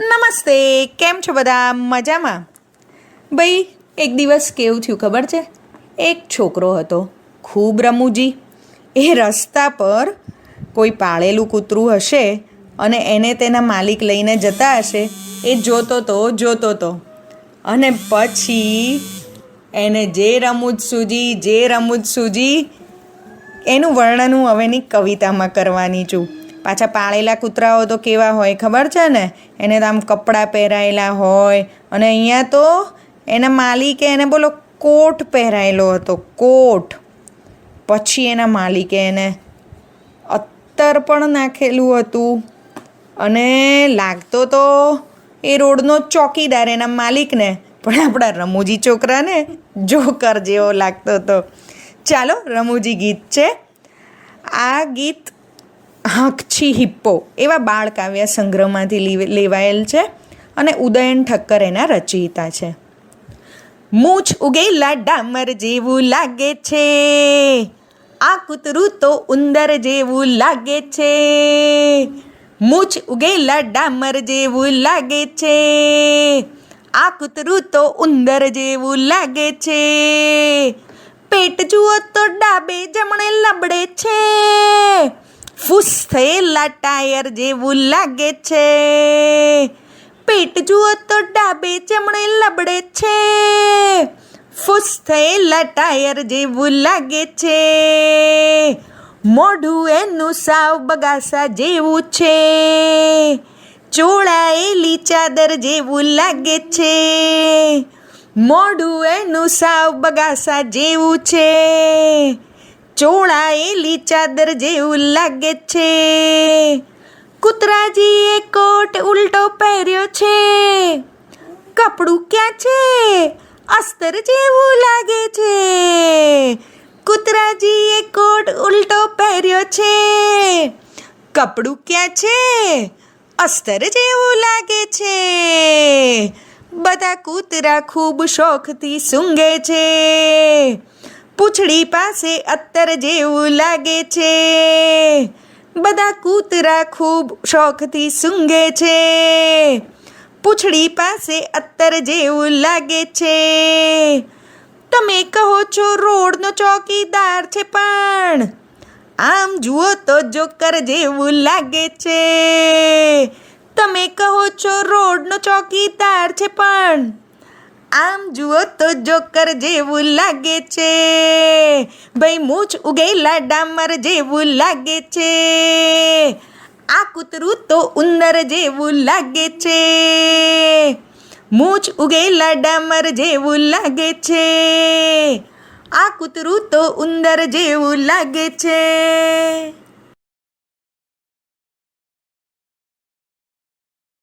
નમસ્તે, કેમ છો બધા? મજામાં? ભાઈ, એક દિવસ કેવું થયું ખબર છે? એક છોકરો હતો, ખૂબ રમૂજી. એ રસ્તા પર કોઈ પાળેલું કૂતરું હશે અને એને તેના માલિક લઈને જતા હશે. એ જોતો તો જોતો તો. અને પછી એને જે રમૂજ સૂજી, જે રમૂજ સૂજી, એનું વર્ણન હું હવેની કવિતામાં કરવાની છું. પાછા પાળેલા કૂતરાઓ તો કેવા હોય, ખબર છે ને? એને તો આમ કપડાં પહેરાયેલા હોય. અને અહીંયા તો એના માલિકે એને બોલો કોટ પહેરાયેલો હતો, કોટ. પછી એના માલિકે એને અત્તર પણ નાખેલું હતું. અને લાગતો તો એ રોડનો ચોકીદાર એના માલિકને, પણ આપણા રમૂજી છોકરાને જોકર જેવો લાગતો હતો. ચાલો, રમૂજી ગીત છે. આ ગીત હંકછી હિપ્પો એવા બાળ કાવ્ય સંગ્રહમાંથી લીવે- લેવાયેલ છે અને ઉદયન ઠક્કર એના રચયિતા છે. મૂછ ઉગેલા ડામર જેવું લાગે છે. આ કૂતરું તો ઉંદર જેવું લાગે છે. મૂછ ઉગેલા ડામર જેવું લાગે છે. આ કૂતરું તો ઉંદર જેવું લાગે છે. પેટ જુઓ તો ડાબે જમણે લબડે છે. ફૂસ થયેલા ટાયર જેવું લાગે છે. પેટ જુઓ તો ડાબે જમણે લબડે છે. ફૂસ થયેલા ટાયર જેવું લાગે છે. મોઢું એનું સાવ બગાસા જેવું છે. ચોળાયેલી ચાદર જેવું લાગે છે. મોઢું એનું સાવ બગાસા જેવું છે. ચોળાયેલી ચાદર જેવું લાગે છે. કૂતરાજીએ કોટ ઉલટો પહેર્યો છે. કપડું ક્યાં છે? અસ્તર જેવું લાગે છે. કૂતરાજીએ કોટ ઉલટો પહેર્યો છે. કપડું ક્યાં છે? અસ્તર જેવું લાગે છે. બધા કૂતરા ખૂબ શોખથી સૂંઘે છે. પૂંછડી પાસે અત્તર જેવું લાગે છે. બધા કૂતરા ખૂબ શોખથી સૂંઘે છે. પૂંછડી પાસે અત્તર જેવું લાગે છે. તમે કહો છો રોડનો ચોકીદાર છે પણ આમ જુઓ તો જોકર જેવું લાગે છે. તમે કહો છો રોડનો ચોકીદાર છે પણ આમ જુઓ તો જોકર જેવું લાગે છે. ભાઈ મૂછ ઉગેલા ડામર જેવું લાગે છે. આ કૂતરું તો ઉંદર જેવું લાગે છે. મૂછ ઉગેલા ડામર જેવું લાગે છે. આ કૂતરું તો ઉંદર જેવું લાગે છે.